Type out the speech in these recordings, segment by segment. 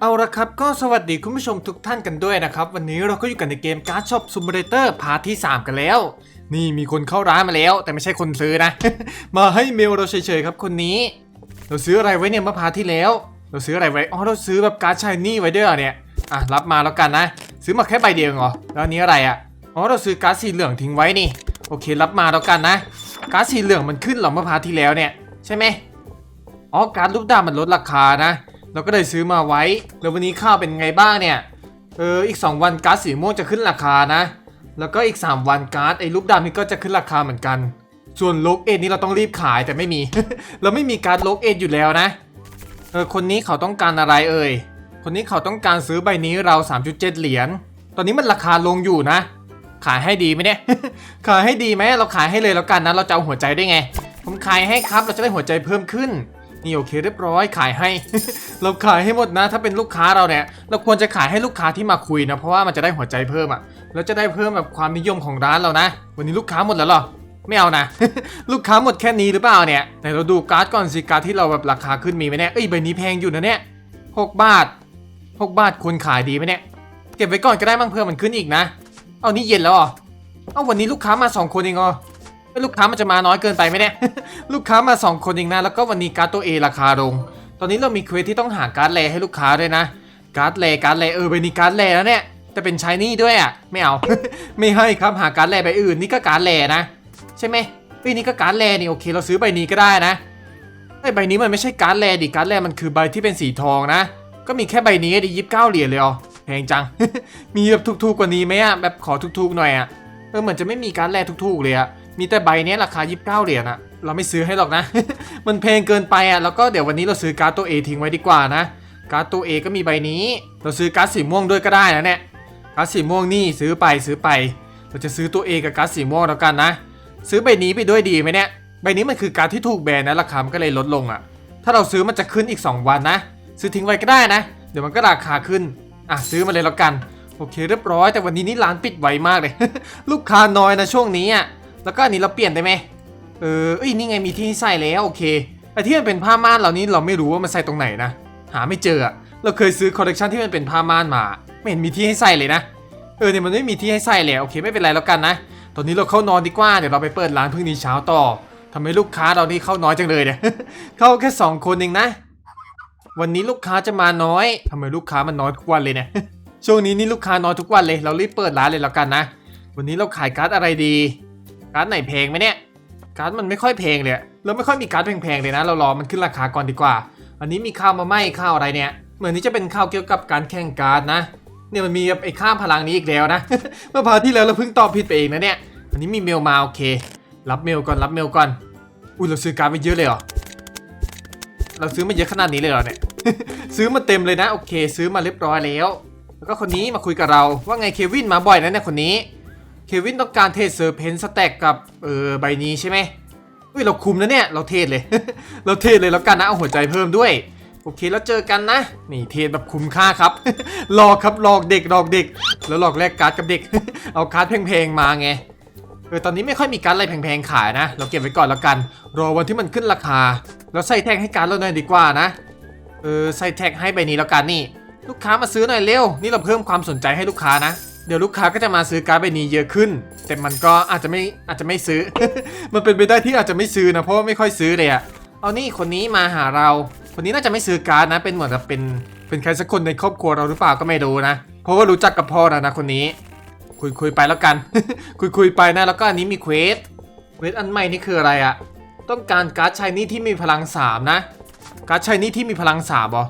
เอาละครับก็สวัสดีคุณผู้ชมทุกท่านกันด้วยนะครับ วันนี้เราก็อยู่กันในเกมการ์ดช็อปซูมเรเตอร์พาร์ทที่ 3 กันแล้ว นี่มีคนเข้าร้านมาแล้ว แต่ไม่ใช่คนซื้อนะ มาให้เมลเราเฉยๆครับคนนี้ เราซื้ออะไรไว้เนี่ยเมื่อพาร์ทที่แล้ว เราซื้ออะไรไว้อ๋อเราซื้อแบบการ์ดชายนี่ไว้ด้วยเหรอเนี่ยอะรับมาแล้วกันนะ ซื้อมาแค่ใบเดียวเหรอแล้วนี้อะไรอะอ๋อเราซื้อการ์ดสีเหลืองทิ้งไว้นี่ โอเค รับมาแล้วกันนะการ์ดสีเหลืองมันขึ้นหรอเมื่อพาร์ทที่แล้วเนี่ย ใช่ไหมอ๋อการดรูปดาวมันลดราคานะ เราก็เลยซื้อมาไว้ แล้ววันนี้ข้าวเป็นไงบ้างเนี่ย เออ อีก 2 วันการ์ดสีม่วงจะขึ้นราคานะ แล้วก็อีก 3 วันการ์ดไอ้รูปดาวนี่ก็จะขึ้นราคาเหมือนกัน ส่วนโลกเอ็ดนี่เราต้องรีบขายแต่ไม่มี เราไม่มีการโลกเอ็ดอยู่แล้วนะ เออ คนนี้เขาต้องการอะไรเอ่ย คนนี้เขาต้องการซื้อใบนี้เรา 3.7 เหรียญ ตอนนี้มันราคาลงอยู่นะ ขายให้ดีไหมเนี่ย ขายให้ดีไหมเราขายให้เลยแล้วกันนะ เราจะเอาหัวใจได้ไง ผมขายให้ครับ เราจะได้หัวใจเพิ่มขึ้น นี่โอเคเรียบร้อยขายให้ เราขายให้หมดนะ ถ้าเป็นลูกค้าเราเนี่ยเราควรจะขายให้ลูกค้าที่มาคุยนะ เพราะว่ามันจะได้หัวใจเพิ่มอะแล้วจะได้เพิ่มแบบความนิยมของร้านเรานะ วันนี้ลูกค้าหมดแล้วหรอไม่เอานะ ลูกค้าหมดแค่นี้หรือเปล่าเนี่ยไหนเราดูการ์ดก่อนสิการ์ดที่เราแบบราคาขึ้นมีไหมเนี่ยเอ้ยใบนี้แพงอยู่นะเนี่ยหกบาทหกบาทควรขายดีไหมเนี่ยเก็บไว้ก่อนก็ได้มั้งเพื่อมันขึ้นอีกนะ เอานี่เย็นแล้วเหรอเอาวันนี้ลูกค้ามาสองคนเองอเอ้ย ลูกค้ามันจะมาน้อยเกินไปไหมเนี่ย ลูกค้ามาสองคนเองนะ แล้วก็วันนี้การ์ดตัว A ราคาลง ตอนนี้เรามีเควสที่ต้องหาการ์ดแลให้ลูกค้าด้วยนะ การ์ดแลการ์ดแลเออใบนี้การ์ดแลแล้วเนี่ย แต่เป็นชายนี่ด้วยอะ ไม่เอา ไม่ให้ครับหาการ์ดแลใบอื่นนี่ก็การ์ดแลนะ ใช่ไหมเอ้ยนี่ก็การ์ดแลนี่โอเค เราซื้อใบนี้ก็ได้นะไอ้ใบนี้มันไม่ใช่การ์ดแลดิการ์ดแลมันคือใบที่เป็นสีทองนะ ก็มีแค่ใบนี้ดิยิบเก้าเหรียญเลยอ๋อแพงจัง มีแบบถูกๆกว่านี้ไหมอะแบบขอถูกๆหน่อยอะเออเหมือนจะไม่มีการดแลถูกๆเลยอะ มีแต่ใบนี้ราคา 29 เหรียญอะเราไม่ซื้อให้หรอกนะ มันแพงเกินไปอะแล้วก็เดี๋ยววันนี้เราซื้อการ์ดตัว A ทิ้งไว้ดีกว่านะ การ์ดตัว A ก็มีใบนี้ เราซื้อการ์ดสีม่วงด้วยก็ได้นะเนี่ย การ์ดสีม่วงนี่ซื้อไปซื้อไป เราจะซื้อตัว A กับการ์ดสีม่วงแล้วกันนะ ซื้อใบนี้ไปด้วยดีไหมเนี่ย ใบนี้มันคือการ์ดที่ถูกแบนนะราคามันก็เลยลดลงอะถ้าเราซื้อมันจะขึ้นอีก 2 วันนะ ซื้อทิ้งไว้ก็ได้นะ เดี๋ยวมันก็ราคาขึ้น อะซื้อมาเลยแล้วกัน โอเคเรียบร้อย แต่วันนี้นี่ร้านปิดไวมากเลย ลูกค้าน้อยนะช่วงนี้อะ แล้วก็อันนี้เราเปลี่ยนได้ไหมเออเอ้ยนี่ไงมีที่ใส่แล้วโอเคไอที่มันเป็นผ้าม่านเหล่านี้เราไม่รู้ว่ามันใส่ตรงไหนนะ หาไม่เจออะเราเคยซื้อคอลเลกชันที่มันเป็นผ้าม่านมา ไม่เห็นมีที่ให้ใส่เลยนะ เออเนี่ยมันไม่มีที่ให้ใส่เลยโอเคไม่เป็นไรแล้วกันนะ ตอนนี้เราเข้านอนดีกว่าเดี๋ยวเราไปเปิดร้านพรุ่งนี้เช้าต่อทำไมลูกค้าเรานี่เข้าน้อยจังเลยเนี่ย เข้าแค่สองคนเองนะ วันนี้ลูกค้าจะมาน้อยทำไมลูกค้ามันน้อยทุกวันเลยเนี่ยช่วงนี้นี่ลูกค้าน้อยทุกวันเลย เรารีบเปิดร้านเลยแล้วกันนะ วันนี้เราขายการ์ดอะไรดี การ์ดไหนแพงไหมเนี่ย การ์ดมันไม่ค่อยแพงเลยอะเราไม่ค่อยมีการ์ดแพงๆเลยนะ เรารอมันขึ้นราคาก่อนดีกว่า อันนี้มีข้าวมาไหมข้าวอะไรเนี่ย เหมือนนี้จะเป็นข้าวเกี่ยวกับการแข่งการ์ดนะ เนี่ยมันมีไอ้ข้ามพลังนี้อีกแล้วนะ เมื่อพาทที่แล้วเราเพิ่งตอบผิดไปเองนะเนี่ย อันนี้มีเมลมาโอเค รับเมลก่อนรับเมลก่อน อุ้ยเราซื้อการ์ดไปเยอะเลยเหรอ เราซื้อมาเยอะขนาดนี้เลยเหรอเนี่ย ซื้อมาเต็มเลยนะโอเค ซื้อมาเรียบร้อยแล้ว แล้วก็คนนี้มาคุยกับเราว่าไงเควินมาบ่อยนะเนี่ยคนนี้ เควินต้องการเทรดเซอร์เพนสแต็กกับเออใบนี้ใช่ไหมเฮ้ยเราคุมนะเนี่ย เราเทรดเลย เราเทรดเลยแล้วกันนะเอาหัวใจเพิ่มด้วย โอเคแล้วเจอกันนะ นี่เทรดแบบคุ้มค่าครับ หลอกครับหลอกเด็กหลอกเด็ก แล้วหลอกแลกการ์ดกับเด็ก เอาการ์ดแพงๆมาไงเออตอนนี้ไม่ค่อยมีการ์ดอะไรแพงๆขายนะ เราเก็บไว้ก่อนแล้วกัน รอวันที่มันขึ้นราคา แล้วใส่แท็กให้การ์ดเราหน่อยดีกว่านะเออใส่แท็กให้ใบนี้แล้วกันนี่ ลูกค้ามาซื้อหน่อยเร็ว นี่เราเพิ่มความสนใจให้ลูกค้านะ เดี๋ยวลูกค้าก็จะมาซื้อการ์ดใบนี้เยอะขึ้น แต่มันก็อาจจะไม่อาจจะไม่ซื้อ มันเป็นไปได้ที่อาจจะไม่ซื้อนะเพราะว่าไม่ค่อยซื้อเลยอะเอานี่คนนี้มาหาเรา คนนี้น่าจะไม่ซื้อการ์ดนะ เป็นเหมือนกับเป็นเป็นใครสักคนในครอบครัวเราหรือเปล่าก็ไม่รู้นะ เพราะว่ารู้จักกับพ่อแล้วนะคนนี้ คุยคุยไปแล้วกัน คุยคุยไปนะแล้วก็อันนี้มีเควสเควสอันใหม่นี่คืออะไรอะต้องการการ์ดชายนี่ที่มีพลังสามนะการ์ดชายนี่ที่มีพลังสามบอ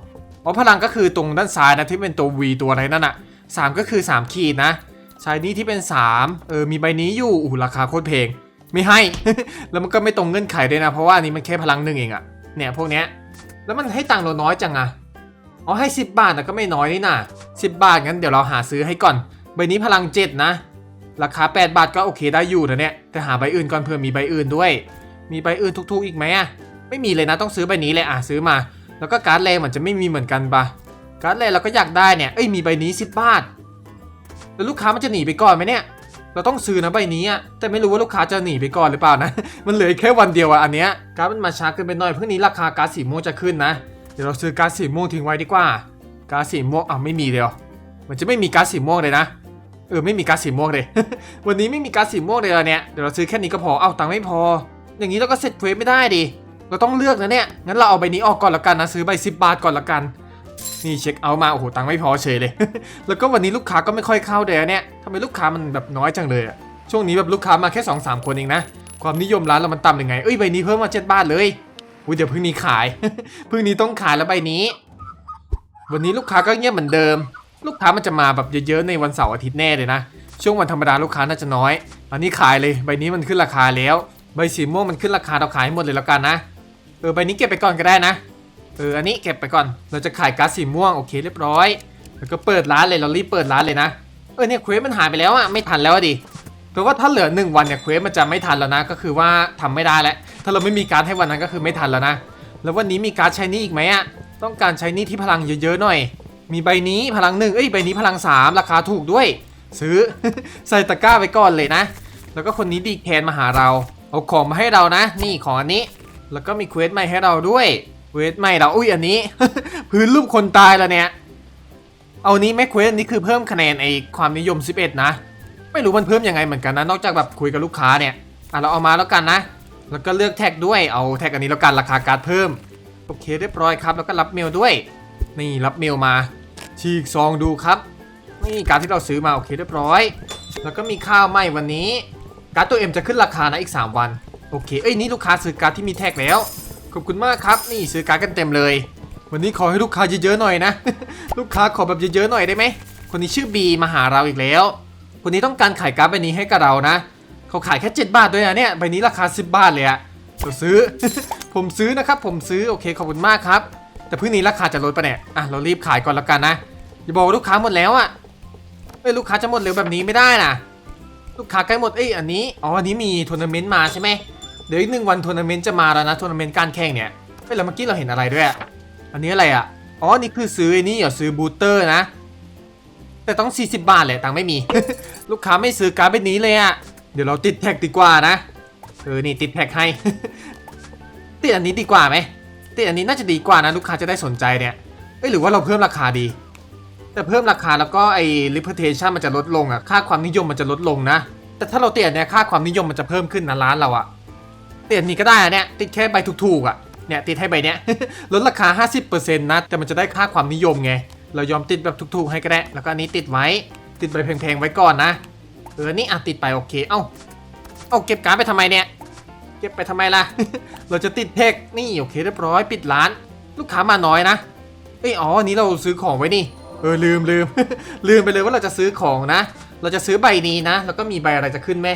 อ๋อพลังก็คือตรงด้านซ้ายนะที่เป็นตัว V ตัวอะไรนั่นอะ สามก็คือ 3 ขีดนะชายนี่ที่เป็น 3 เออ มีใบนี้อยู่อู้ราคาโคตรเพลง ไม่ให้ แล้วมันก็ไม่ตรงเงื่อนไขด้วยนะ เพราะว่าอันนี้มันแค่พลังหนึ่งเองอะเนี่ยพวกเนี้ย แล้วมันให้ตังค์เราน้อยจังอะอ๋อให้ 10 บาทนะก็ไม่น้อยนี่นะ10 บาทงั้นเดี๋ยวเราหาซื้อให้ก่อน ใบนี้พลัง 7 นะ ราคา 8 บาทก็โอเคได้อยู่นะเนี่ย แต่หาใบอื่นก่อนเผื่อมีใบอื่นด้วย มีใบอื่นทุกๆ อีกไหมอะไม่มีเลยนะต้องซื้อใบนี้เลยอะซื้อมา แล้วก็การ์ดแรงเหมือนจะไม่มีเหมือนกันปะ การ์ดแรเราก็อยากได้เนี่ย เอ้ยมีใบนี้10บบาท แล้วลูกค้ามันจะหนีไปก่อนไหมเนี่ย เราต้องซื้อนะใบนี้อะแต่ไม่รู้ว่าลูกค้าจะหนีไปก่อนหรือเปล่านะ มันเหลือแค่วันเดียวอะอันเนี้ยการ์ดมันมาช้าเกินไปหน่อยเพิ่งนี้ราคาการ์ดสีม่วงจะขึ้นนะ เดี๋ยวเราซื้อการ์ดสีม่วงทิ้งไว้ดีกว่า การ์ดสีม่วงอะไม่มีเลยเหรอมันจะไม่มีการ์ดสีม่วงเลยนะ เออไม่มีการ์ดสีม่วงเลย วันนี้ไม่มีการ์ดสีม่วงเลยเหรอเนี่ย เดี๋ยวเราซื้อแค่นี้ก็พอ เอ้าตังค์ไม่พอ อย่างนี้เราก็เสร็จเควสไม่ได้ดิเราต้องเลือกนะเนี่ย งั้นเราเอาใบนี้ออกก่อนละกันนะ ซื้อใบสิบบาทก่อนละกัน นี่เช็คเอาท์มา โอ้โห ตังค์ไม่พอเฉยเลย แล้วก็วันนี้ลูกค้าก็ไม่ค่อยเข้าเดยเนี่ยทำไมลูกค้ามันแบบน้อยจังเลยอะช่วงนี้แบบลูกค้ามาแค่2อสคนเองนะ ความนิยมร้านเรามันต่ำยังไง เอ้ย ใบนี้เพิ่มมาเจ็ดบาทเลยอุ้ยเดี๋ยวพรุ่งนี้ขายพรุ่งนี้ต้องขายแล้วใบนี้ วันนี้ลูกค้าก็เงียบเหมือนเดิม ลูกค้ามันจะมาแบบเยอะๆในวันเสาร์อาทิตย์แน่เลยนะ ช่วงวันธรรมดาลูกค้าน่าจะน้อย อันนี้ขายเลย ใบนี้มันขึ้นราคาแล้ว ใบสีม่วงมันขึ้นราคาเราขายให้หมดเลยแล้วกันนะ เออใบนี้เก็บไปก่อนก็ได้นะ เอออันนี้เก็บไปก่อน เราจะขายก๊าซสีม่วงโอเคเรียบร้อย แล้วก็เปิดร้านเลยเรารีบเปิดร้านเลยนะ เออเนี่ยเควสมันหายไปแล้วอะไม่ทันแล้วดิแปลว่าถ้าเหลือหนึ่งวันเนี่ยเควสมันจะไม่ทันแล้วนะ ก็คือว่าทำไม่ได้แล้ว ถ้าเราไม่มีการ์ดให้วันนั้นก็คือไม่ทันแล้วนะ แล้ววันนี้มีการ์ดใช้นี่อีกไหมอะต้องการใช้นี่ที่พลังเยอะๆหน่อย มีใบนี้พลังหนึ่งเอ้ยใบนี้พลังสามราคาถูกด้วย ซื้อใส่ตะกร้าไว้ก่อนเลยนะ แล้วก็คนนี้ดีแคนมาหาเรา เอาของมาให้เรานะ นี่ของอันนี้ แล้วก็มีเควสใหม่ให้เราด้วย เวสใหม่เราอุ้ยอันนี้ พื้นรูปคนตายแล้วเนี่ย เอานี้แม่เควสอันนี้คือเพิ่มคะแนนไอความนิยม 11 นะ ไม่รู้มันเพิ่มยังไงเหมือนกันนะ นอกจากแบบคุยกับลูกค้าเนี่ย อะเราเอามาแล้วกันนะ แล้วก็เลือกแท็กด้วย เอาแท็กอันนี้แล้วกันราคาการ์ดเพิ่ม โอเคเรียบร้อยครับ แล้วก็รับเมลด้วย นี่รับเมลมา ฉีกซองดูครับ นี่การที่เราซื้อมาโอเคเรียบร้อย แล้วก็มีข้าวไหมวันนี้ การ์ดตัวเอ็มจะขึ้นราคานะอีก 3 วัน โอเค เอ้ยนี่ลูกค้าซื้อการ์ดที่มีแท็กแล้ว ขอบคุณมากครับ นี่ซื้อการ์ดกันเต็มเลย วันนี้ขอให้ลูกค้าเยอะๆหน่อยนะ ลูกค้าขอแบบเยอะๆหน่อยได้ไหม คนนี้ชื่อบีมาหาเราอีกแล้ว คนนี้ต้องการขายการ์ดใบนี้ให้กับเรานะ เขาขายแค่7บาทด้วยนะเนี่ย ใบนี้ราคา 10 บาทเลยอะเราซื้อ ผมซื้อนะครับ ผมซื้อ โอเค ขอบคุณมากครับ แต่พรุ่งนี้ราคาจะลดไปเนี่ยอะ เรารีบขายก่อนแล้วกันนะ อย่าบอกว่าลูกค้าหมดแล้วอะเอ้ย ลูกค้าจะหมดเร็วแบบนี้ไม่ได้นะลูกค้าใกล้หมด เอ้ย อันนี้ อ๋อ อันนี้มีทัวร์นาเมนต์มาใช่ไหม เดี๋ยวอีกหนึ่งวันทัวร์นาเมนต์จะมาแล้วนะทัวร์นาเมนต์การแข่งเนี่ยเอ้ยแล้วเมื่อกี้เราเห็นอะไรด้วยอันนี้อะไรอะอ๋อนี่คือซื้อไอ้นี่เหรอซื้อบูสเตอร์นะ แต่ต้อง 40 บาทแหละตังไม่มี ลูกค้าไม่ซื้อการ์ดใบนี้เลยอะเดี๋ยวเราติดแท็กดีกว่านะเออนี่ติดแท็กให้ ติดอันนี้ดีกว่าไหมติดอันนี้น่าจะดีกว่านะลูกค้าจะได้สนใจเนี่ยเอ้ยหรือว่าเราเพิ่มราคาดี แต่เพิ่มราคาแล้วก็ไอ้ reputation มันจะลดลงอะค่าความนิยมมันจะลดลงนะแต่ถ้าเราเติดอันเนี้ยค่าความนิยมมันจะเพิ่มขึ้นนะร้านเราอะ ติดนนี้ก็ได้เนี่ยติดแค่ใบถูกๆอะเนี่ยติดให้ใบเนี้ยลดราคา 50%นะแต่มันจะได้ค่าความนิยมไง เรายอมติดแบบถูกๆให้ก็ได้ แล้วก็อันนี้ติดไว้ ติดใบแพงๆไว้ก่อนนะ เออนี่อะติดไปโอเค เอ้า เอาเก็บการ์ดไปทำไมเนี่ย เก็บไปทำไมล่ะ เราจะติดเทคนี่โอเคเรียบร้อยปิดร้าน ลูกค้ามาน้อยนะ เอ้ยอ๋ออันนี้เราซื้อของไว้นี่ เออลืมลืมลืมไปเลยว่าเราจะซื้อของนะ เราจะซื้อใบนี้นะ แล้วก็มีใบอะไรจะขึ้นไหม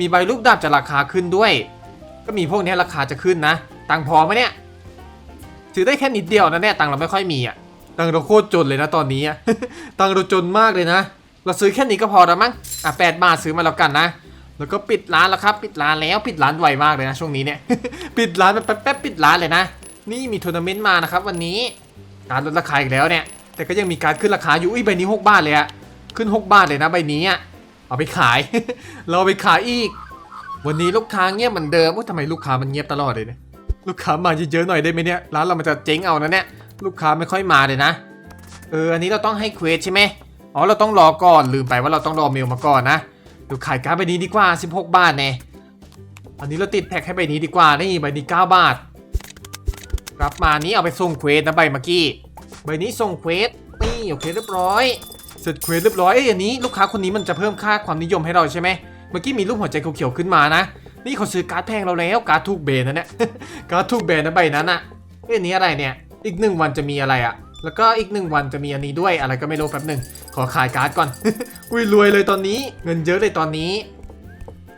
มีใบลูกดาบจะราคาขึ้นด้วย ก็มีพวกนี้ราคาจะขึ้นนะ ตังพอไหมเนี่ยซื้อได้แค่นิดเดียวนะเนี่ยตังเราไม่ค่อยมีอะตังเราโคตรจนเลยนะตอนนี้อะตังเราจนมากเลยนะ เราซื้อแค่นี้ก็พอแล้วมั้งอะแปดบาทซื้อมาแล้วกันนะ แล้วก็ปิดร้านแล้วครับ ปิดร้านแล้วปิดร้านไวมากเลยนะช่วงนี้เนี่ย ปิดร้านแบบแป๊บๆปิดร้านเลยนะ นี่มีทัวร์นาเมนต์มานะครับวันนี้การลดราคาอีกแล้วเนี่ย แต่ก็ยังมีการขึ้นราคาอยู่อุ้ยใบนี้ 6 บาทเลยอะขึ้น 6 บาทเลยนะใบนี้อะเอาไปขาย เราไปขายอีก วันนี้ลูกค้าเงียบเหมือนเดิมว่าทำไมลูกค้ามันเงียบตลอดเลยเนี่ยลูกค้ามาเยอะๆหน่อยได้ไหมเนี่ยร้านเรามันจะเจ๊งเอานะเนี่ยลูกค้าไม่ค่อยมาเลยนะเอออันนี้เราต้องให้เควสใช่ไหมอ๋อเราต้องรอก่อนลืมไปว่าเราต้องรอเมลมาก่อนนะดี๋ยวขายการ์ดใบนี้ดีกว่า 16 บาทแน่อันนี้เราติดแท็กให้ใบนี้ดีกว่านี่ใบนี้ 9 บาทกลับมานี้เอาไปส่งเควสนะใบเมื่อกี้ใบนี้ส่งเควสนี่โอเคเรียบร้อยเสร็จเควสเรียบร้อยเอ้ยอันนี้ลูกค้าคนนี้มันจะเพิ่มค่าความนิยมให้เราใช่ไหม เมื่อกี้มีรูปหัวใจเขียวๆขึ้นมานะ นี่เขาซื้อการ์ดแพงเราแล้วการ์ดถูกเบนนะเนี่ย การ์ดถูกเบนนะใบนั้นอะเอ้ยอันนี้อะไรเนี่ย อีกหนึ่งวันจะมีอะไรอะแล้วก็อีกหนึ่งวันจะมีอันนี้ด้วยอะไรก็ไม่รู้แป๊บหนึ่งขอขายการ์ดก่อน อุ้ยรวยเลยตอนนี้ เงินเยอะเลยตอนนี้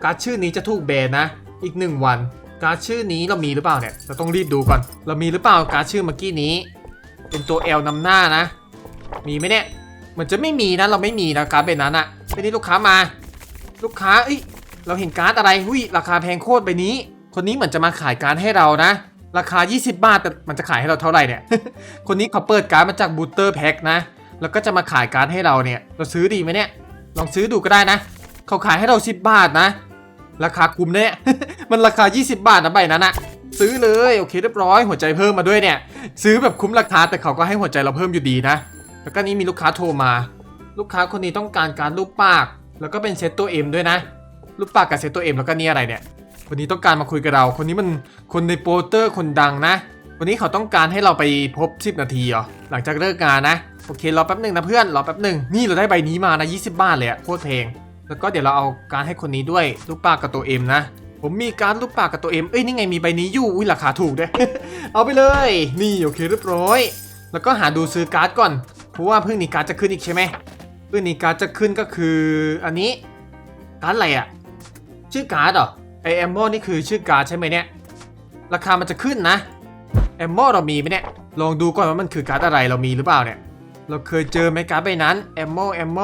การ์ดชื่อนี้จะถูกแบนนะ อีกหนึ่งวัน การ์ดชื่อนี้เรามีหรือเปล่าเนี่ยเราต้องรีบดูก่อน เรามีหรือเปล่าการ์ดชื่อเมื่อกี้นี้ เป็นตัว L นำหน้านะ มีไหมเนี่ยมันจะไม่มีนะเราไม่มีนะการ์ดเป็นนั้นอะไปนี่ลูกค้ามา ลูกค้าเอ้ยเราเห็นการ์ดอะไรหุ้ยราคาแพงโคตรใบนี้ คนนี้เหมือนจะมาขายการ์ดให้เรานะ ราคา 20 บาทแต่มันจะขายให้เราเท่าไหร่เนี่ย คนนี้เขาเปิดการ์ดมาจากบูตเตอร์แพ็คนะ แล้วก็จะมาขายการ์ดให้เราเนี่ย เราซื้อดีไหมเนี่ย ลองซื้อดูก็ได้นะ เขาขายให้เรา 10 บาทนะ ราคาคุ้มเนี่ย มันราคา 20 บาทนะใบนั้นอะซื้อเลยโอเคเรียบร้อยหัวใจเพิ่มมาด้วยเนี่ย ซื้อแบบคุ้มราคาแต่เขาก็ให้หัวใจเราเพิ่มอยู่ดีนะ แล้วก็นี่มีลูกค้าโทรมา ลูกค้าคนนี้ต้องการการรูปปาก แล้วก็เป็นเซตตัวเอ็มด้วยนะรูปปากกับเซตตัวเอ็มแล้วก็นี่อะไรเนี่ย คนนี้ต้องการมาคุยกับเรา คนนี้มันคนในโปสเตอร์คนดังนะ วันนี้เขาต้องการให้เราไปพบ 10 นาทีเหรอหลังจากเลิกงานนะโอเครอแป๊บหนึ่งนะเพื่อนรอแป๊บหนึ่งนี่เราได้ใบนี้มานะ20 บาทเลยอะโคตรเพลง แล้วก็เดี๋ยวเราเอาการให้คนนี้ด้วยรูปปากกับตัวเอ็มนะผมมีการรูปปากกับตัวเอ็มเอ้ยนี่ไงมีใบนี้อยู่อุ้ยราคาถูกด้วยเอาไปเลย นี่โอเคเรียบร้อย แล้วก็หาดูซื้อการ์ดก่อนเพราะว่าเพิ่งนี้การ์ดจะขึ้นอีกใช่ไหม เพิ่งนี้การ์ดจะขึ้นก็คืออันนี้การ์ดอะไรอะชื่อการ์ดเหรอไอแอมโมนี่คือชื่อการ์ดใช่ไหมเนี่ยราคามันจะขึ้นนะแอมโมเรามีไหมเนี่ยลองดูก่อนว่ามันคือการ์ดอะไรเรามีหรือเปล่าเนี่ยเราเคยเจอไหมการ์ดใบนั้นแอมโมแอมโม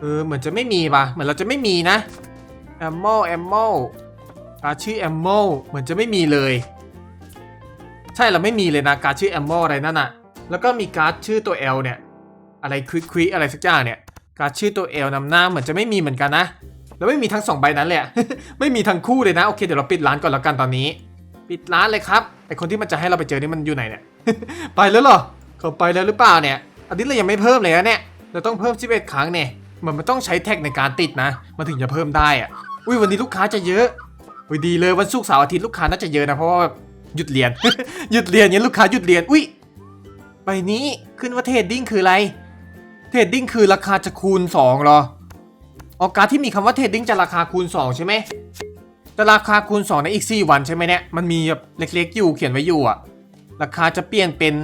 เออเหมือนจะไม่มีป่ะเหมือนเราจะไม่มีนะแอมโมแอมโมการ์ดชื่อแอมโมเหมือนจะไม่มีเลย ใช่เราไม่มีเลยนะการ์ดชื่อแอมโมอะไรนั่นน่ะแล้วก็มีการ์ดชื่อตัว L เนี่ย อะไรควิกควิอะไรสักอย่างเนี่ยการชื่อตัว L นำหน้าเหมือนจะไม่มีเหมือนกันนะแล้วไม่มีทั้งสองใบนั้นเลยอะไม่มีทั้งคู่เลยนะโอเคเดี๋ยวเราปิดร้านก่อนแล้วกันตอนนี้ ปิดร้านเลยครับไอคนที่มันจะให้เราไปเจอนี่มันอยู่ไหนเนี่ยไปแล้วเหรอเขาไปแล้วหรือเปล่าเนี่ยอันนี้เรายังไม่เพิ่มเลยนะเนี่ยเราต้องเพิ่ม11ครั้งเนี่ยเหมือนมันต้องใช้แท็กในการติดนะ มันถึงจะเพิ่มได้อะอุ้ยวันนี้ลูกค้าจะเยอะอุ้ยดีเลยวันศุกร์เสาร์อาทิตย์ลูกค้าน่าจะเยอะนะเพราะว่าหยุดเรียนหยุดเรียนเนี่ยลูกค้าหยุดเรียนอุ้ยใบนี้ขึ้นว่าเทรดดิ้งคืออะไร เทรดดิ้งคือราคาจะคูณ2เหรอออการที่มีคำว่าเทรดดิ้งจะราคาคูณ 2 ใช่ไหมแต่ราคาคูณ 2 ในอีก 4 วันใช่ไหมเนี่ย มันมีแบบเล็กๆอยู่เขียนไว้อยู่อะราคาจะเปลี่ยนเป็น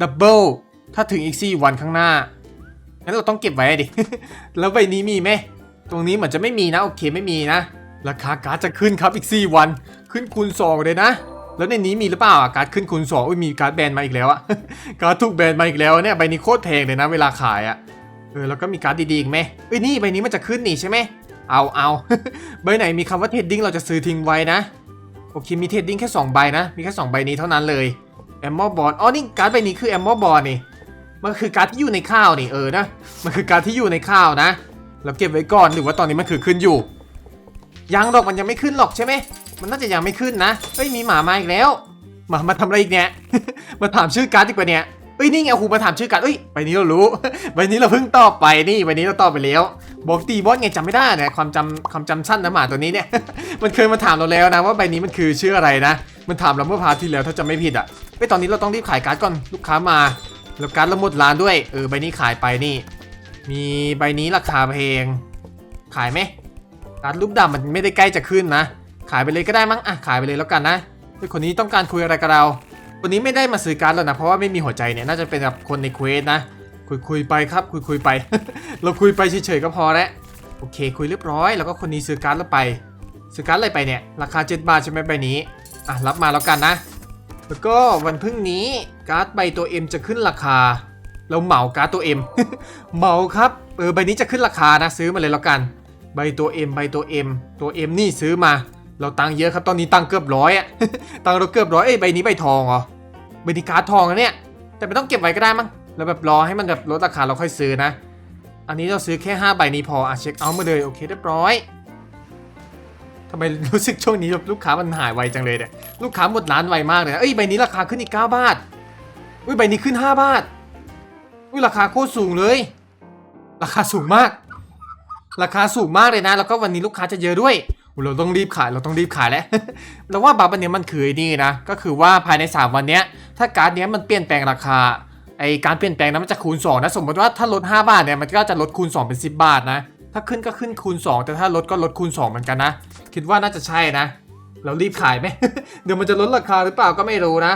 ดับเบิลถ้าถึงอีก 4 วันข้างหน้า งั้นเราต้องเก็บไว้ดิ แล้วใบนี้มีไหม ตรงนี้เหมือนจะไม่มีนะ โอเคไม่มีนะ ราคาการ์ดจะขึ้นครับอีก 4 วัน ขึ้นคูณ 2 เลยนะ แล้วในนี้มีหรือเปล่าอะการ์ดขึ้นคูณ2อุ้ยมีการ์ดแบนมาอีกแล้วอะการ์ดถูกแบนมาอีกแล้วเนี่ยใบนี้โคตรแพงเลยนะเวลาขายอะเออแล้วก็มีการ์ดดีๆอีกไหมเอ้ยนี่ใบนี้มันจะขึ้นนี่ใช่ไหมเอาเอาใบไหนมีคำว่าเทรดดิ้งเราจะซื้อทิ้งไว้นะโอเคมีเทรดดิ้งแค่2ใบนะมีแค่2ใบนี้เท่านั้นเลยแอมมอบอลอ๋อนี่การ์ดใบนี้คือแอมมอบอลนี่มันคือการ์ดที่อยู่ในข้าวนี่เออนะมันคือการ์ดที่อยู่ในข้าวนะเราเก็บไว้ก่อนหรือว่าตอนนี้มันคือขึ้นอยู่ยังหรอกมันยังไม่ขึ้นหรอกใช่ไหม มันน่าจะยังไม่ขึ้นนะ เฮ้ยมีหมามาอีกแล้วหมามาทำอะไรอีกเนี่ย มาถามชื่อการ์ดดีกว่าเนี่ยเอ้ยนี่ไงครูมาถามชื่อการ์ดเอ้ยใบนี้เรารู้ใบนี้เราเพิ่งตอบไปนี่ใบนี้เราตอบไปแล้วบอกตีบอสไงจำไม่ได้เนี่ยความจำความจำสั้นนะหมาตัวนี้เนี่ย มันเคยมาถามเราแล้วนะว่าใบนี้มันคือชื่ออะไรนะ มันถามเราเมื่อพาที่แล้วถ้าจำไม่ผิดอะเอ้ยตอนนี้เราต้องรีบขายการ์ดก่อนลูกค้ามา แล้วการ์ดเราหมดร้านด้วยเออใบนี้ขายไปนี่ มีใบนี้ราคาแพงขายไหมการ์ดรูปดำมันไม่ได้ใกล้จะขึ้นนะ ขายไปเลยก็ได้มั้งอะขายไปเลยแล้วกันนะเฮ้ยคนนี้ต้องการคุยอะไรกับเรา คนนี้ไม่ได้มาซื้อการ์ดแล้วนะ เพราะว่าไม่มีหัวใจเนี่ยน่าจะเป็นแบบคนในเควสนะ คุยคุยไปครับ คุยคุยไป เราคุยไปเฉยๆก็พอแล้วโอเค คุยเรียบร้อย แล้วก็คนนี้ซื้อการ์ดแล้วไป ซื้อการ์ดอะไรไปเนี่ย ราคา 7 บาทใช่ไหมใบนี้อะรับมาแล้วกันนะ แล้วก็วันพรุ่งนี้การ์ดใบตัว M จะขึ้นราคา เราเหมาการ์ดตัว M เหมาครับเออใบนี้จะขึ้นราคานะซื้อมาเลยแล้วกัน ใบตัว M ใบตัว M ตัว M นี่ซื้อมา เราตังค์เยอะครับตอนนี้ตังค์เกือบร้อยอะตังค์เราเกือบร้อยเอ้ยใบนี้ใบทองเหรอใบนี้การ์ดทองนะเนี่ย แต่ไม่ต้องเก็บไว้ก็ได้มั้งแล้วแบบรอให้มันแบบลดราคาเราค่อยซื้อนะ อันนี้เราซื้อแค่5ใบนี้พออะเช็คเอาท์มาเลยโอเคเรียบร้อยทำไมรู้สึกช่วงนี้ลูกค้ามันหายไวจังเลยเนี่ยลูกค้าหมดร้านไวมากเลยนะเอ้ยใบนี้ราคาขึ้นอีก 9 บาทอุ้ยใบนี้ขึ้น 5 บาทอุ้ยราคาโคตรสูงเลย ราคาสูงมาก ราคาสูงมากเลยนะ แล้วก็วันนี้ลูกค้าจะเยอะด้วย เราต้องรีบขายเราต้องรีบขายแล้วเราว่าบัฟอันเนี้ยมันคือนี่นะ ก็คือว่าภายใน 3 วันเนี้ย ถ้าการ์ดเนี้ยมันเปลี่ยนแปลงราคาไอการเปลี่ยนแปลงนั้นมันจะคูณ 2 นะ สมมติว่าถ้าลด 5 บาทเนี่ยมันก็จะลดคูณ 2 เป็น 10 บาทนะ ถ้าขึ้นก็ขึ้นคูณ 2 แต่ถ้าลดก็ลดคูณ 2 เหมือนกันนะ คิดว่าน่าจะใช่นะ เรารีบขายไหมเดี๋ยวมันจะลดราคาหรือเปล่าก็ไม่รู้นะ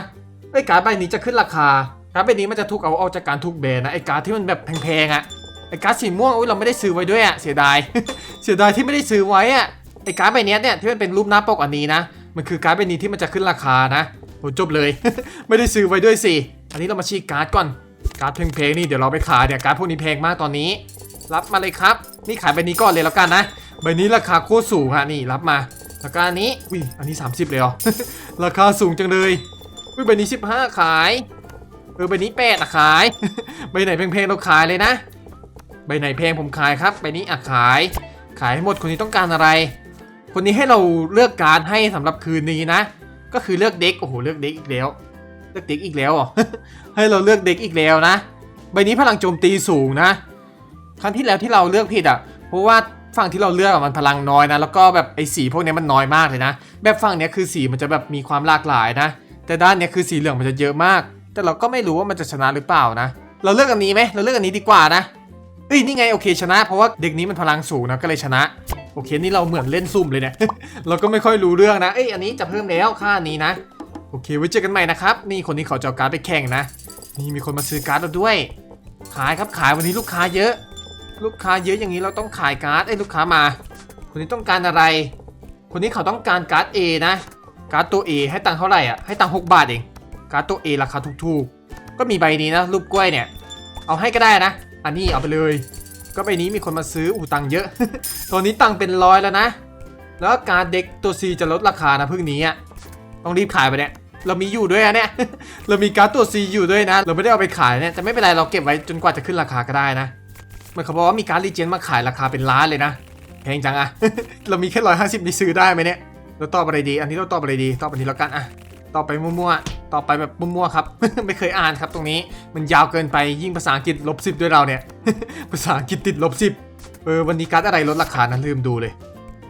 ไอการ์ดใบนี้จะขึ้นราคาการ์ดใบนี้มันจะถูกเอาออกจากการถูกแบนนะไอการ์ดที่มันแบบแพงๆอะไอการ์ดสีม่วงอุ้ยเราไม่ได้ซื้อไว้ด้วยอะเสียดาย เสียดายที่ไม่ได้ซื้อไว้อะ ไอ้การ์ดใบนี้เนี่ยที่มันเป็นรูปหน้าปกอันนี้นะ มันคือการ์ดใบนี้ที่มันจะขึ้นราคานะโหจบเลย ไม่ได้ซื้อไว้ด้วยสิ อันนี้เรามาชี้การ์ดก่อน การ์ดเพลงๆนี่เดี๋ยวเราไปขายเนี่ยการ์ดพวกนี้แพงมากตอนนี้ รับมาเลยครับ นี่ขายใบนี้ก่อนเลยแล้วกันนะ ใบนี้ราคาโคตรสูงฮะนี่รับมา แล้วก็อันนี้อุ้ยอันนี้ 30 เลยเหรอ ราคาสูงจังเลยอุ้ยใบนี้ 15 ขายเออใบนี้8อะขาย ใบไหนแพงๆเราขายเลยนะ ใบไหนแพงผมขายครับ ใบนี้อะขาย ขายให้หมดคนนี้ต้องการอะไร คนนี้ให้เราเลือกการให้สำหรับคืนนี้นะ ก็คือเลือกเด็กโอ้โหเลือกเด็กอีกแล้ว เลือกเด็กอีกแล้วเหรอให้เราเลือกเด็กอีกแล้วนะ ใบนี้พลังโจมตีสูงนะ ครั้งที่แล้วที่เราเลือกผิดอะ เพราะว่าฝั่งที่เราเลือกมันพลังน้อยนะ แล้วก็แบบไอ้สีพวกนี้มันน้อยมากเลยนะ แบบฝั่งเนี้ยคือสีมันจะแบบมีความหลากหลายนะ แต่ด้านเนี้ยคือสีเหลืองมันจะเยอะมาก แต่เราก็ไม่รู้ว่ามันจะชนะหรือเปล่านะ เราเลือกอันนี้ไหมเราเลือกอันนี้ดีกว่านะ เอ้ยนี่ไงโอเคชนะ เพราะว่าเด็กนี้มันพลังสูงนะก็เลยชนะ โอเคนี่เราเหมือนเล่นซุ่มเลยเนี่ย เราก็ไม่ค่อยรู้เรื่องนะ เอ้ยอันนี้จะเพิ่มแล้วค่านี้นะ โอเคไว้เจอกันใหม่นะครับ นี่คนนี้เขาจะเอาการ์ดไปแข่งนะ นี่มีคนมาซื้อการ์ดเราด้วย ขายครับขายวันนี้ลูกค้าเยอะ ลูกค้าเยอะอย่างนี้เราต้องขายการ์ดไอ้ยลูกค้ามา คนนี้ต้องการอะไร คนนี้เขาต้องการการ์ด A นะ การ์ดตัว A ให้ตังค์เท่าไหร่อะให้ตังค์6บาทเอง การ์ดตัว A ราคาถูกๆ ก็มีใบนี้นะรูปกล้วยเนี่ย เอาให้ก็ได้นะ อันนี้เอาไปเลย ก็ใบนี้มีคนมาซื้ออูตังเยอะตอนนี้ตังเป็นร้อยแล้วนะ แล้วการเด็กตัว C จะลดราคานะพึ่งนี้อะต้องรีบขายไปเนี่ยเรามีอยู่ด้วยอะเนี่ย เรามีการ์ดตัว C อยู่ด้วยนะ เราไม่ได้เอาไปขายเนี่ยแต่ไม่เป็นไรเราเก็บไว้จนกว่าจะขึ้นราคาก็ได้นะมันเขาบอกว่ามีการรีเจนมาขายราคาเป็นล้านเลยนะแพงจังอะเรามีแค่ร้อยห้าสิบนี่ซื้อได้ไหมเนี่ยเราตอบอะไรดี อันนี้เราตอบอะไรดีตอบอันนี้แล้วกันอะตอบไปมั่วๆ ต่อไปแบบมั่วๆครับ ไม่เคยอ่านครับตรงนี้มันยาวเกินไปยิ่งภาษาอังกฤษลบสิบด้วยเราเนี่ย ภาษาอังกฤษติดลบสิบเออวันนี้การ์ดอะไรลดราคานะลืมดูเลย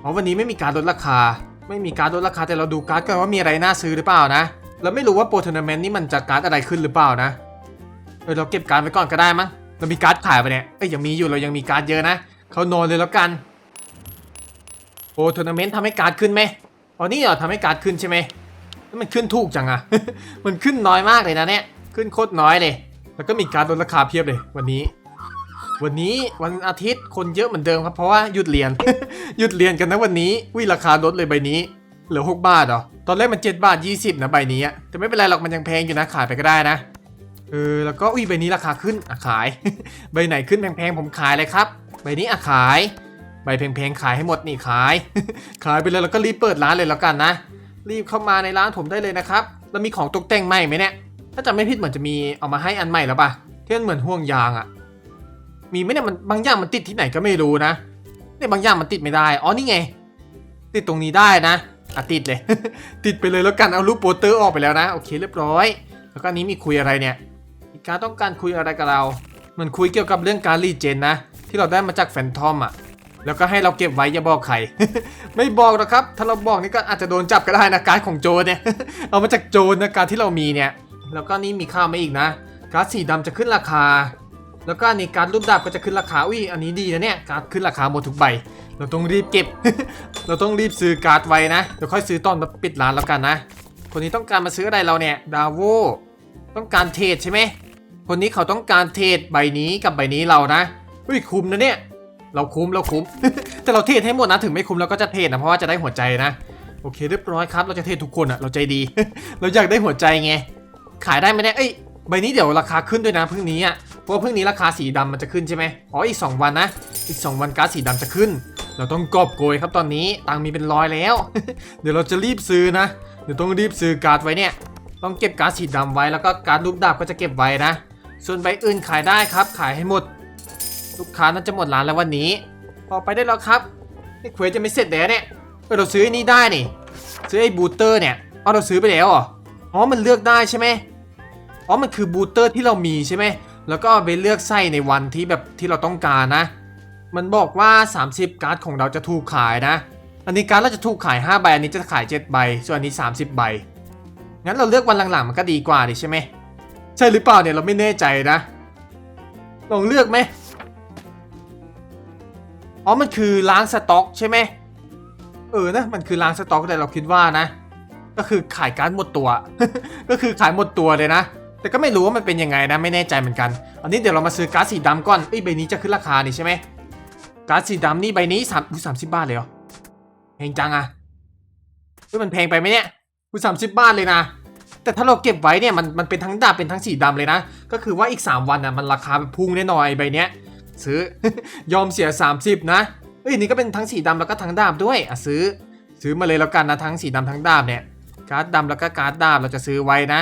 อ๋อวันนี้ไม่มีการลดราคา ไม่มีการลดราคาแต่เราดูการ์ดกันว่ามีอะไรน่าซื้อหรือเปล่านะเราไม่รู้ว่าโปรทัวร์นาเมนต์นี่มันจะการ์ดอะไรขึ้นหรือเปล่านะเออเราเก็บการ์ดไว้ก่อนก็ได้มั้งเรามีการ์ดขายไปเนี่ยเอ้ยยังมีอยู่เรายังมีการ์ดเยอะนะเขานอนเลยแล้วกันโปรทัวร์นาเมนต์ทำให้การ์ดขึ้นไหมอ๋อนี่เหรอทำให้การ์ดขึ้นใช่ไหม มันขึ้นถูกจังอะ มันขึ้นน้อยมากเลยนะเนี่ย ขึ้นโคตรน้อยเลย แล้วก็มีการดลดราคาเพียบเลยวันนี้ วันนี้วันอาทิตย์คนเยอะเหมือนเดิมครับ เพราะว่าหยุดเรียน หยุดเรียนกันนะวันนี้วิราคาลดเลยใบนี้ เหลือ 6 บาทเหรอ ตอนแรกมัน 7 บาท 20 นะใบนี้อะแต่ไม่เป็นไรหรอกมันยังแพงอยู่นะขายไปก็ได้นะ เออแล้วก็อุ้ยใบนี้ราคาขึ้นอะขาย ใบไหนขึ้นแพงๆผมขายเลยครับ ใบนี้อะขาย ใบแพงๆขายให้หมดนี่ขาย ขายไปเลยแล้วก็รีบเปิดร้านเลยแล้วกันนะ รีบเข้ามาในร้านผมได้เลยนะครับแล้วมีของตกแต่งใหม่ไหมเนี่ย ถ้าจำไม่ผิดเหมือนจะมีเอามาให้อันใหม่แล้วป่ะที่มันเหมือนห่วงยางอะมีไหมเนี่ยมันบางอย่างมันติดที่ไหนก็ไม่รู้นะเนี่ยบางอย่างมันติดไม่ได้อ๋อนี่ไง ติดตรงนี้ได้นะอะติดเลย ติดไปเลยแล้วกันเอารูปโปสเตอร์ออกไปแล้วนะโอเคเรียบร้อย แล้วก็นนี้มีคุยอะไรเนี่ยอีการต้องการคุยอะไรกับเรา มันคุยเกี่ยวกับเรื่องการรีเจนนะ ที่เราได้มาจากแฟนทอมอะ แล้วก็ให้เราเก็บไว้อย่าบอกใคร ไม่บอกหรอกครับ ถ้าเราบอกนี่ก็อาจจะโดนจับก็ได้นะการของโจรเนี่ย เอามาจากโจรนะการที่เรามีเนี่ย แล้วก็นี่มีข้าวมาอีกนะ การสีดำจะขึ้นราคา แล้วก็นนี้การดรูปดาบก็จะขึ้นราคา อุ้ย อันนี้ดีนะเนี่ย การขึ้นราคาหมดทุกใบ เราต้องรีบเก็บ เราต้องรีบซื้อการ์ดไว้นะ เดี๋ยวค่อยซื้อตอนมาปิดร้านแล้วกันนะ คนนี้ต้องการมาซื้ออะไรเราเนี่ย ดาโวต้องการเทรดใช่ไหม คนนี้เขาต้องการเทรดใบนี้กับใบนี้เรานะ อุ้ย คุ้มนะเนี่ย เราคุ้มเราคุ้ม แต่เราเทรดให้หมดนะถึงไม่คุ้มเราก็จะเทรดนะเพราะว่าจะได้หัวใจนะโอเคเรียบร้อยครับเราจะเทรดทุกคนอะเราใจดี เราอยากได้หัวใจไงขายได้ไหมเนี่ยเอ้ยใบนี้เดี๋ยวราคาขึ้นด้วยนะพรุ่งนี้อะเพราะพรุ่งนี้ราคาสีดำมันจะขึ้นใช่ไหมอ๋ออีก 2 วันนะอีก 2 วันการสีดำจะขึ้น เราต้องกอบโกยครับตอนนี้ตังมีเป็นร้อยแล้ว เดี๋ยวเราจะรีบซื้อนะเดี๋ยวต้องรีบซื้อการ์ดไว้เนี่ยต้องเก็บการ์ดสีดำไว้แล้วก็การ์ดรูปดาบก็จะเก็บไว้นะ ส่วนใบอื่นขายได้ครับขายให้หมด ลูกค้าน่าจะหมดร้านแล้ววันนี้พอกไปได้แล้วครับนี่เควสจะไม่เสร็จแล้วเนี่ยเออเราซื้อไอ้นี่ได้นี่ ซื้อไอ้บูเตอร์เนี่ยเอาเราซื้อไปแล้วออ๋อมันเลือกได้ใช่ไหมอ๋อมันคือบูเตอร์ที่เรามีใช่ไหมแล้วก็เอาไปเลือกไส้ในวันที่แบบที่เราต้องการนะ มันบอกว่า 30 การ์ดของเราจะถูกขายนะ อันนี้การ์ดเราจะถูกขาย 5 ใบ อันนี้จะขาย 7 ใบ ส่วนอันนี้ 30 ใบ งั้นเราเลือกวันหลังๆ มันก็ดีกว่าดิใช่ไหม ใช่หรือเปล่าเนี่ยเราไม่แน่ใจนะ ลองเลือกไหม อ๋อ มันคือล้างสต็อกใช่ไหมเออนะ มันคือล้างสต็อกแต่เราคิดว่านะ ก็คือขายการ์ดหมดตัว ก็คือขายหมดตัวเลยนะ แต่ก็ไม่รู้ว่ามันเป็นยังไงนะ ไม่แน่ใจเหมือนกัน อันนี้เดี๋ยวเรามาซื้อการ์ดสีดำก่อนเอ้ใบนี้จะขึ้นราคานี่ใช่ไหมการ์ดสีดำนี่ใบนี้สามสามสิบบาทเลยเหรอแพงจังอะเฮ้ยมันแพงไปไหมเนี่ยกูสามสิบบาทเลยนะ แต่ถ้าเราเก็บไว้เนี่ยมันมันเป็นทั้งดาบเป็นทั้งสีดำเลยนะ ก็คือว่าอีก 3 วันอะมันราคาแบบพุ่งแน่นอนไอ้ใบเนี้ย ซื้อ ยอมเสีย 30 นะเอ้ยนี่ก็เป็นทั้งสีดำแล้วก็ทั้งดาบด้วยอะซื้อ ซื้อมาเลยแล้วกันนะทั้งสีดำทั้งดาบเนี่ยการ์ดดำแล้วก็การ์ดดาบเราจะซื้อไว้นะ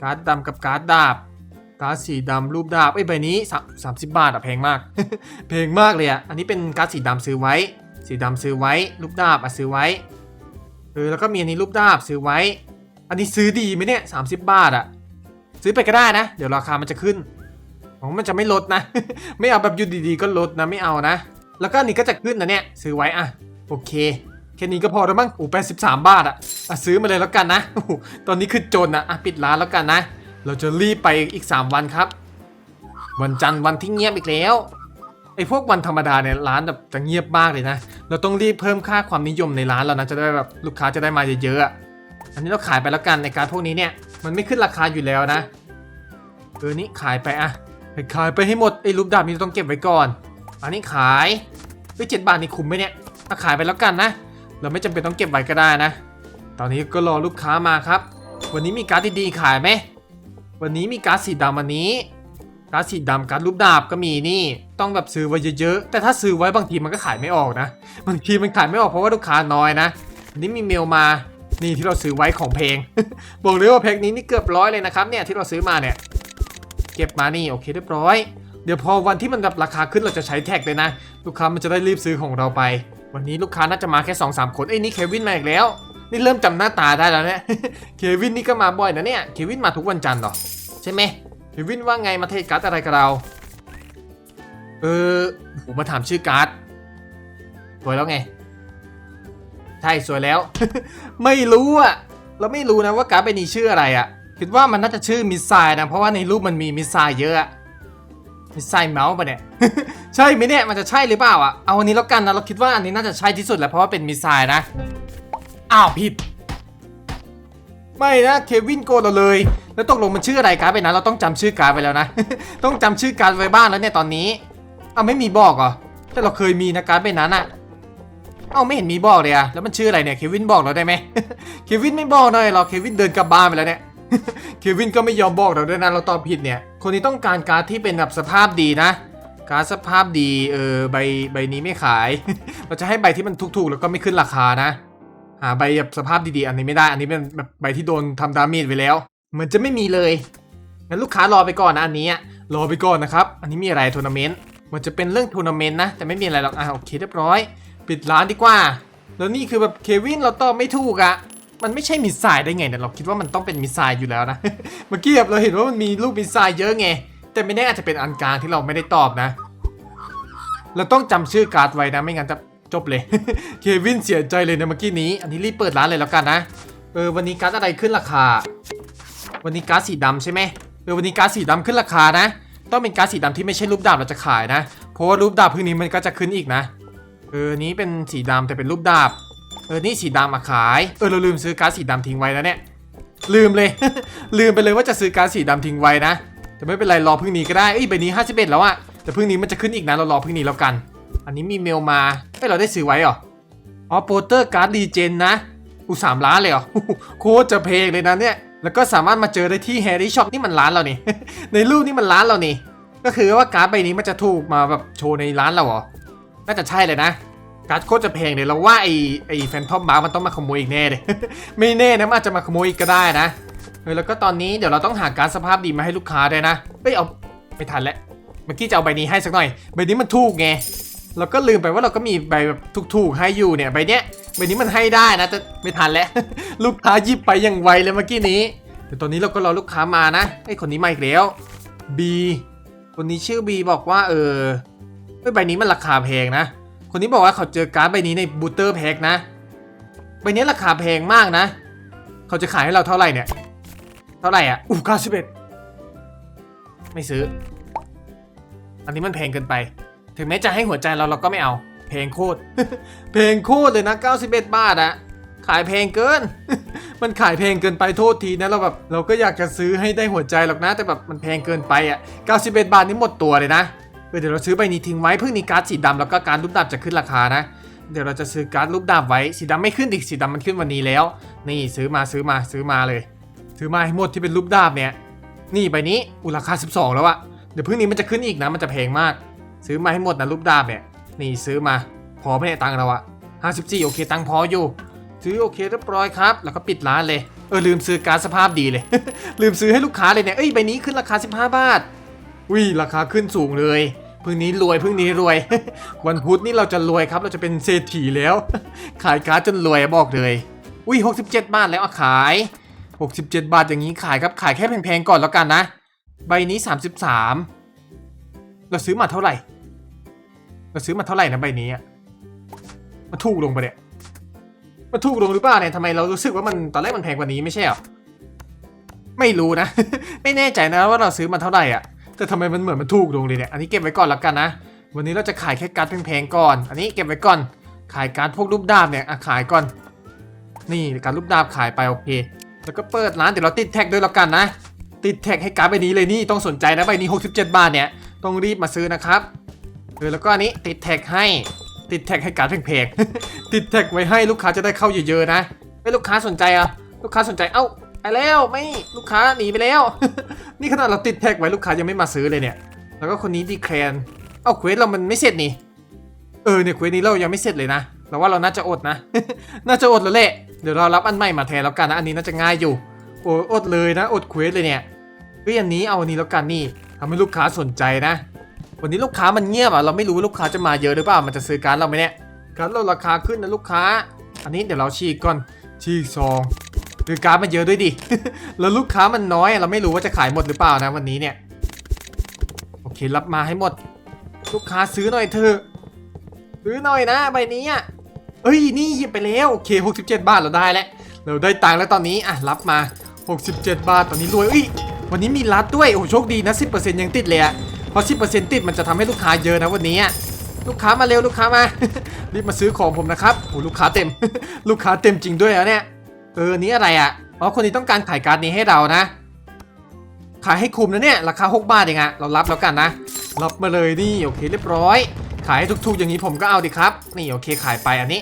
การ์ดดำกับการ์ดดาบการ์ดสีดำรูปดาบเอ้ยใบนี้สามสิบบาทอะแพงมากแพงมากเลยอะอันนี้เป็นการ์ดสีดำซื้อไว้ สีดำซื้อไว้ รูปดาบอะซื้อไว้เออแล้วก็มีอันนี้รูปดาบซื้อไว้ อันนี้ซื้อดีไหมเนี่ย30บาทอะซื้อไปก็ได้นะ เดี๋ยวราคามันจะขึ้น มันจะไม่ลดนะ ไม่เอาแบบอยู่ดีๆก็ลดนะไม่เอานะ แล้วก็อันนี้ก็จะขึ้นนะเนี่ยซื้อไว้อะโอเคแค่นี้ก็พอแล้วมั้งโอ้แปดสิบสามบาทอะอะซื้อมาเลยแล้วกันนะตอนนี้คือจนอะอะปิดร้านแล้วกันนะ เราจะรีบไปอีก 3 วันครับ วันจันทร์วันที่เงียบอีกแล้วไอ้พวกวันธรรมดาเนี่ยร้านแบบจะเงียบมากเลยนะ เราต้องรีบเพิ่มค่าความนิยมในร้านเรานะจะได้แบบลูกค้าจะได้มาเยอะๆอะอันนี้เราขายไปแล้วกันในการพวกนี้เนี่ยมันไม่ขึ้นราคาอยู่แล้วนะเออนี่ขายไปอะ ไปขายไปให้หมดไอ้รูปดาบนี้ต้องเก็บไว้ก่อน อันนี้ขายไปเจ็ดบาทนี่คุ้มไหมเนี่ยถ้าขายไปแล้วกันนะ เราไม่จำเป็นต้องเก็บไว้ก็ได้นะ ตอนนี้ก็รอลูกค้ามาครับ วันนี้มีการ์ดดีๆขายไหม วันนี้มีการ์ดสีดำอันนี้ การ์ดสีดำการ์ดรูปดาบก็มีนี่ ต้องแบบซื้อไว้เยอะๆ แต่ถ้าซื้อไว้บางทีมันก็ขายไม่ออกนะ บางทีมันขายไม่ออกเพราะว่าลูกค้าน้อยนะอันนี้มีเมลมานี่ที่เราซื้อไว้ของเพลง บอกเลยว่าแพ็คนี้นี่เกือบร้อยเลยนะครับเนี่ยที่เราซื้อมาเนี่ย เก็บมานี่โอเคเรียบร้อย เดี๋ยวพอวันที่มันแบบราคาขึ้นเราจะใช้แท็กเลยนะ ลูกค้ามันจะได้รีบซื้อของเราไป วันนี้ลูกค้าน่าจะมาแค่2อสคนเอ้ยนี่เควินมาอีกแล้ว นี่เริ่มจำหน้าตาได้แล้วเนี่ยเควินนี่ก็มาบ่อยนะเนี่ยเควินมาทุกวันจันทร์หรอใช่ไหมเควินว่าไงมาเทศการ์ดอะไรกับเรา เออผมมาถามชื่อการ์ดสวยแล้วไง ใช่สวยแล้ว ไม่รู้อะเราไม่รู้นะว่าการ์ดใบนี้ชื่ออะไรอะ คิดว่ามันน่าจะชื่อมิสไซล์นะ เพราะว่าในรูปมันมีมิสไซล์เยอะมิสไซล์เมาส์ปะเนี่ย ใช่ไหมเนี่ยมันจะใช่หรือเปล่าอะเอาอันนี้แล้วกันนะเราคิดว่าอันนี้น่าจะใช่ที่สุดแหละเพราะว่าเป็นมิสไซล์นะอ้าวผิด ไม่นะเควินโกนเราเลย แล้วตกลงมันชื่ออะไรการ์ดไปนะเราต้องจำชื่อการ์ดไว้แล้วนะ ต้องจำชื่อการ์ดไว้บ้างแล้วเนี่ยตอนนี้อ้าวไม่มีบอกเหรอแต่เราเคยมีนะการ์ดไปนั้นอะเอ้าไม่เห็นมีบอกเลยอะแล้วมันชื่ออะไรเนี่ยเควินบอกเราได้ไหมเควินไม่บอกเลยเราเควินเดินกลับบ้านไปแล้วเนี่ย เควินก็ไม่ยอมบอกเราด้วยนะเราตอบผิดเนี่ย คนนี้ต้องการการ์ดที่เป็นแบบสภาพดีนะ การ์ดสภาพดีเออใบใบนี้ไม่ขาย เราจะให้ใบที่มันถูกๆ แล้วก็ไม่ขึ้นราคานะหาใบแบบสภาพดีๆ อันนี้ไม่ได้ อันนี้เป็นแบบใบที่โดนทำดาเมจไปแล้วเหมือนจะไม่มีเลยงั้นลูกค้ารอไปก่อนนะอันนี้รอไปก่อนนะครับ อันนี้มีอะไรทัวร์นาเมนต์มันจะเป็นเรื่องทัวร์นาเมนต์นะ แต่ไม่มีอะไรหรอกอะโอเคเรียบร้อย ปิดร้านดีกว่า แล้วนี่คือแบบเควินเราตอบไม่ถูกอะ มันไม่ใช่มิสไซล์ได้ไงเนี่ยเราคิดว่ามันต้องเป็นมิสไซล์อยู่แล้วนะ เมื่อกี้เราเห็นว่ามันมีลูกมิสไซล์เยอะไง แต่ไม่แน่อาจจะเป็นอันกลางที่เราไม่ได้ตอบนะ เราต้องจำชื่อการ์ดไว้นะไม่งั้นจะจบเลย เควินเสียใจเลยนะเมื่อกี้นี้ อันนี้รีบเปิดร้านเลยแล้วกันนะ เออวันนี้การ์ดอะไรขึ้นราคา วันนี้การ์ดสีดำใช่ไหมเออวันนี้การ์ดสีดำขึ้นราคานะ ต้องเป็นการ์ดสีดำที่ไม่ใช่รูปดาบเราจะขายนะ เพราะว่ารูปดาบพวกนี้มันก็จะขึ้นอีกนะ เออนี้เป็นสีดำแต่เป็นรูปดาบ เออนี่สีดำมาขาย เออเราลืมซื้อการ์ดสีดำทิ้งไว้แล้วเนี่ย ลืมเลย ลืมไปเลยว่าจะซื้อการ์ดสีดำทิ้งไว้นะ แต่ไม่เป็นไรรอพรุ่งนี้ก็ได้ เอ้ยใบนี้51แล้วอะแต่พรุ่งนี้มันจะขึ้นอีกนะเรารอพรุ่งนี้แล้วกัน อันนี้มีเมลมาเอ้ยเราได้ซื้อไว้เหรอ อ๋อโปสเตอร์การ์ดดีเจนนะอูสามล้านเลยเหรอโคตรจะเพลงเลยนะเนี่ย แล้วก็สามารถมาเจอได้ที่แฮร์รี่ช็อปนี่มันร้านเรานี่ ในรูปนี่มันร้านเรานี่ ก็คือว่าการ์ดใบนี้มันจะถูกมาแบบโชว์ในร้านเราเหรอ น่าจะใช่เลยนะ การ์ดโคตรจะแพงเลยเราว่าไอ้ไอ้แฟนทอมมาร์มันต้องมาขโมยอีกแน่เลย ไม่แน่นะมันอาจจะมาขโมยอีกก็ได้นะเออแล้วก็ตอนนี้เดี๋ยวเราต้องหาการสภาพดีมาให้ลูกค้าด้วยนะเอ้ยเอาไม่ทันแล้วเมื่อกี้จะเอาใบนี้ให้สักหน่อยใบนี้มันถูกไงเราก็ลืมไปว่าเราก็มีใบแบบถูกๆให้อยู่เนี่ยใบเนี้ยใบนี้มันให้ได้นะแต่ไม่ทันแล้ว ลูกค้ายิบไปอย่างไวเลยเมื่อกี้นี้แต่ตอนนี้เราก็รอลูกค้ามานะไอ้คนนี้มาอีกแล้ว B คนนี้ชื่อ B บอกว่าเออใบนี้มันราคาแพงนะ คนนี้บอกว่าเขาเจอการ์ดใบนี้ในบูเตอร์แพ็กนะ ใบนี้ราคาแพงมากนะ เขาจะขายให้เราเท่าไหร่เนี่ย เท่าไหร่อะ อู้เก้าสิบเอ็ดไม่ซื้อ อันนี้มันแพงเกินไป ถึงแม้จะให้หัวใจเราเราก็ไม่เอา แพงโคตร แพงโคตรเลยนะ 91 บาทอะขายแพงเกิน มันขายแพงเกินไปโทษทีนะเราแบบเราก็อยากจะซื้อให้ได้หัวใจหรอกนะ แต่แบบมันแพงเกินไปอะ91 บาทนี่หมดตัวเลยนะ เออเดี๋ยวเราซื้อใบนี้ทิ้งไว้เพิ่งนี้การ์ดสีดำแล้วก็การรูปดาบจะขึ้นราคานะ เดี๋ยวเราจะซื้อการ์ดรูปดาบไว้สีดำไม่ขึ้นอีกสีดำมันขึ้นวันนี้แล้ว นี่ซื้อมาซื้อมาซื้อมาเลยซื้อมาให้หมดที่เป็นรูปดาบเนี่ยนี่ใบนี้อุราคา 12 แล้วอะเดี๋ยวพรุ่งนี้มันจะขึ้นอีกนะมันจะแพงมาก ซื้อมาให้หมดนะรูปดาบเนี่ยนี่ซื้อมาพอไม่ได้ตังค์เราอะ54 โอเค ตังค์พออยู่ ซื้อโอเคเรียบร้อยครับ แล้วก็ปิดร้านเลย เออลืมซื้อการสภาพดีเลย ลืมซื้อให้ลูกค้าเลยเนี่ย เอ้ยใบนี้ขึ้นราคา 15 บาทอุ้ยราคาขึ้นสูงเลย พรุ่งนี้รวยพรุ่งนี้รวย วันพุธนี่เราจะรวยครับเราจะเป็นเศรษฐีแล้ว ขายการ์ดจนรวยบอกเลยอุ้ย67 บาทแล้วอะขาย 67 บาทอย่างนี้ขายครับขายแค่แพงๆก่อนแล้วกันนะ ใบนี้ 33 เราซื้อมาเท่าไหร่ เราซื้อมาเท่าไหร่นะใบนี้อะมาถูกลงไปเนี่ยมาถูกลงหรือเปล่าเนี่ยทำไมเรารู้สึกว่ามันตอนแรกมันแพงกว่านี้ไม่ใช่หรอไม่รู้นะ ไม่แน่ใจนะว่าเราซื้อมาเท่าไหร่อะ แต่ทำไมมันเหมือนมันถูกลงเลยเนี่ยอันนี้เก็บไว้ก่อนละกันนะ วันนี้เราจะขายแค่การ์ดแพงๆก่อน อันนี้เก็บไว้ก่อน ขายการ์ดพวกรูปดาบเนี่ยอะขายก่อน นี่การรูปดาบขายไปโอเค แล้วก็เปิดร้านเดี๋ยวเราติดแท็กด้วยละกันนะ ติดแท็กให้การ์ดใบนี้เลยนี่ต้องสนใจนะใบนี้ 67 บาทเนี่ยต้องรีบมาซื้อนะครับเออแล้วก็อันนี้ติดแท็กให้ติดแท็กให้การ์ดแพงๆติดแท็กไว้ให้ลูกค้าจะได้เข้าเยอะๆนะไม่ลูกค้าสนใจอะลูกค้าสนใจเอ้า ไปแล้วไม่ลูกค้าหนีไปแล้ว นี่ขนาดเราติดแท็กไว้ลูกค้ายังไม่มาซื้อเลยเนี่ย แล้วก็คนนี้ดีแคลนเอาเควสเรามันไม่เสร็จนี่ เออเนี่ยเควสนี้เรายังไม่เสร็จเลยนะเราว่าเราน่าจะอดนะ น่าจะอดแล้วแหละ เดี๋ยวเรารับอันใหม่มาแทนแล้วกันนะ อันนี้น่าจะง่ายอยู่ โอ้อดเลยนะ อดเควสเลยเนี่ยเฮ้ยอันนี้เอาอันนี้แล้วกันนี่ทำให้ลูกค้าสนใจนะ วันนี้ลูกค้ามันเงียบอะ เราไม่รู้ว่าลูกค้าจะมาเยอะหรือเปล่า มันจะซื้อการเราไหมเนี่ยการเราราคาขึ้นนะลูกค้า อันนี้เดี๋ยวเราฉีกก่อน ฉีกซอง คือการดมันเยอะด้วยดิ แล้วลูกค้ามันน้อยอะเราไม่รู้ว่าจะขายหมดหรือเปล่านะวันนี้เนี่ย โอเครับมาให้หมด ลูกค้าซื้อหน่อยเถอะ ซื้อหน่อยนะใบนี้อะเอ้ยนี่หยิบไปแล้วโอเค67 บาทเราได้แล้ว เราได้ตังค์แล้วตอนนี้อะรับมา 67 บาทตอนนี้รวยเอ้ยวันนี้มีรัดด้วยโอ้โชคดีนะ 10%ยังติดเลยอะเพราะ 10%ติดมันจะทำให้ลูกค้าเยอะนะวันนี้อะลูกค้ามาเร็วลูกค้ามา รีบมาซื้อของผมนะครับโอ้ลูกค้าเต็ม ลูกค้าเต็มจริงด้วยแล้วเนี่ย เออนี้อะไรอะอ๋อคนนี้ต้องการขายการ์ดนี้ให้เรานะ ขายให้คุ้มนะเนี่ย ราคา 6 บาทเองอะเรารับแล้วกันนะ รับมาเลยนี่โอเคเรียบร้อย ขายให้ถูกๆอย่างนี้ผมก็เอาดิครับ นี่โอเคขายไปอันนี้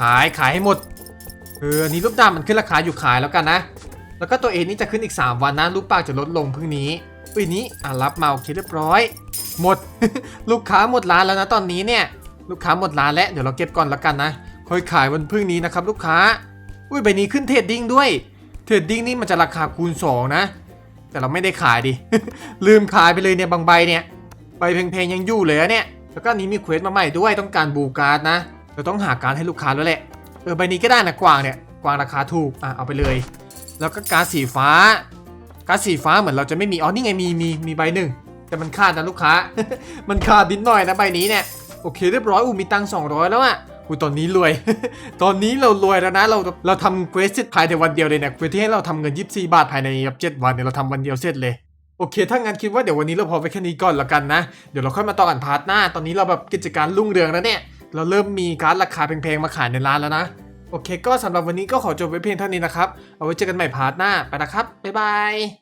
ขายขายให้หมด เออนี้รูปดำมันขึ้นราคาอยู่ขายแล้วกันนะ แล้วก็ตัวเองนี่จะขึ้นอีก 3 วันนะรูปปากจะลดลงพรุ่งนี้ปีนี้อะรับมาโอเคเรียบร้อย หมด ลูกค้าหมดร้านแล้วนะตอนนี้เนี่ย ลูกค้าหมดร้านแล้วเดี๋ยวเราเก็บก่อนแล้วกันนะค่อยขายวันพรุ่งนี้นะครับ ลูกค้า อุ้ยใบนี้ขึ้นเทรดดิ้งด้วย เทรดดิ้งนี่มันจะราคาคูณ 2 นะ แต่เราไม่ได้ขายดิ ลืมขายไปเลยเนี่ยบางใบเนี่ยใบเพงๆยังอยู่เลยอะเนี่ย แล้วก็นี้มีเควสมาใหม่ด้วยต้องการบูการ์ดนะ เราต้องหาการให้ลูกค้าแล้วแหละ เออใบนี้ก็ได้นะกวางเนี่ย กวางราคาถูก อะเอาไปเลย แล้วก็การสีฟ้า การสีฟ้าเหมือนเราจะไม่มี อ๋อนี่ไงมีมีมีใบหนึ่ง แต่มันขาดนะลูกค้า มันขาดนิดหน่อยนะใบนี้เนี่ย โอเคเรียบร้อยอูมีตังค์200แล้วอะ อูตอนนี้รวย ตอนนี้เรารวยแล้วนะ เราเราทำเควสเสร็จภายในวันเดียวเลยเนี่ยเควสที่ให้เราทำเงิน 24 บาทภายในแบบ7วันเนี่ยเราทำวันเดียวเสร็จเลยโอเค ถ้างั้นคิดว่าเดี๋ยววันนี้เราพอไปแค่นี้ก่อนละกันนะ เดี๋ยวเราค่อยมาต่อกันพาร์ทหน้า ตอนนี้เราแบบกิจการรุ่งเรืองแล้วเนี่ย เราเริ่มมีการราคาแพงๆมาขายในร้านแล้วนะ โอเค ก็สำหรับวันนี้ก็ขอจบไว้เพียงเท่านี้นะครับ เอาไว้เจอกันใหม่พาร์ทหน้า ไปนะครับ บ๊ายบาย